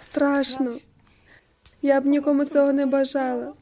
Страшно. Я б нікому цього не бажала.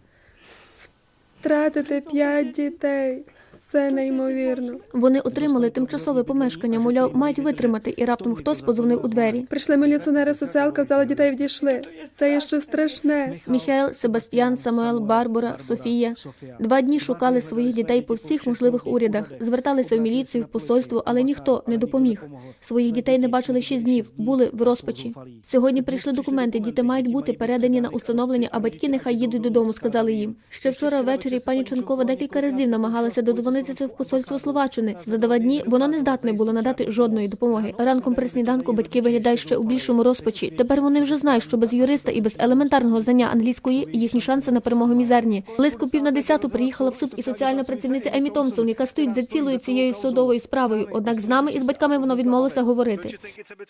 Втратити п'ять дітей. Це неймовірно. Вони отримали тимчасове помешкання, мовляв, мають витримати, і раптом хтось позвонив у двері. Прийшли міліціонери соціалка, взяли дітей відійшли. Це є щось страшне. Міхаел, Себастьян, Самуел, Барбара, Софія два дні шукали своїх дітей по всіх можливих урядах, зверталися в міліцію, в посольство, але ніхто не допоміг. Своїх дітей не бачили шість днів, були в розпачі. Сьогодні прийшли документи. Діти мають бути передані на установлення, а батьки нехай їдуть додому. Сказали їм. Ще вчора ввечері пані Чанкова декілька разів намагалася додзвонитися в посольство Словаччини. За два дні воно не здатне було надати жодної допомоги. Ранком при сніданку батьки виглядають ще у більшому розпачі. Тепер вони вже знають, що без юриста і без елементарного знання англійської їхні шанси на перемогу мізерні. Близько пів на десяту приїхала в суд і соціальна працівниця Емі Томпсон, яка стоїть за цілою цією судовою справою. Однак з нами і з батьками воно відмовилося говорити.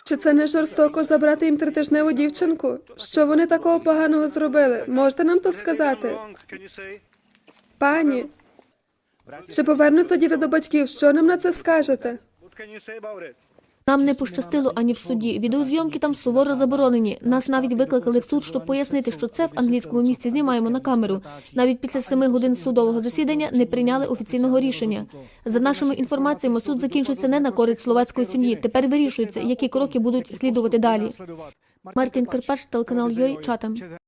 Чи це не жорстоко забрати їм тритижневу дівчинку? Що вони такого поганого зробили? Можете нам то сказати? Пані, чи повернуться діти до батьків? Що нам на це скажете? Нам не пощастило ані в суді. Відеозйомки там суворо заборонені. Нас навіть викликали в суд, щоб пояснити, що це в англійському місці знімаємо на камеру. Навіть після семи годин судового засідання не прийняли офіційного рішення. За нашими інформаціями, суд закінчиться не на користь словацької сім'ї. Тепер вирішується, які кроки будуть слідувати далі. Мартін Карпаш, телеканал Йой, чатам.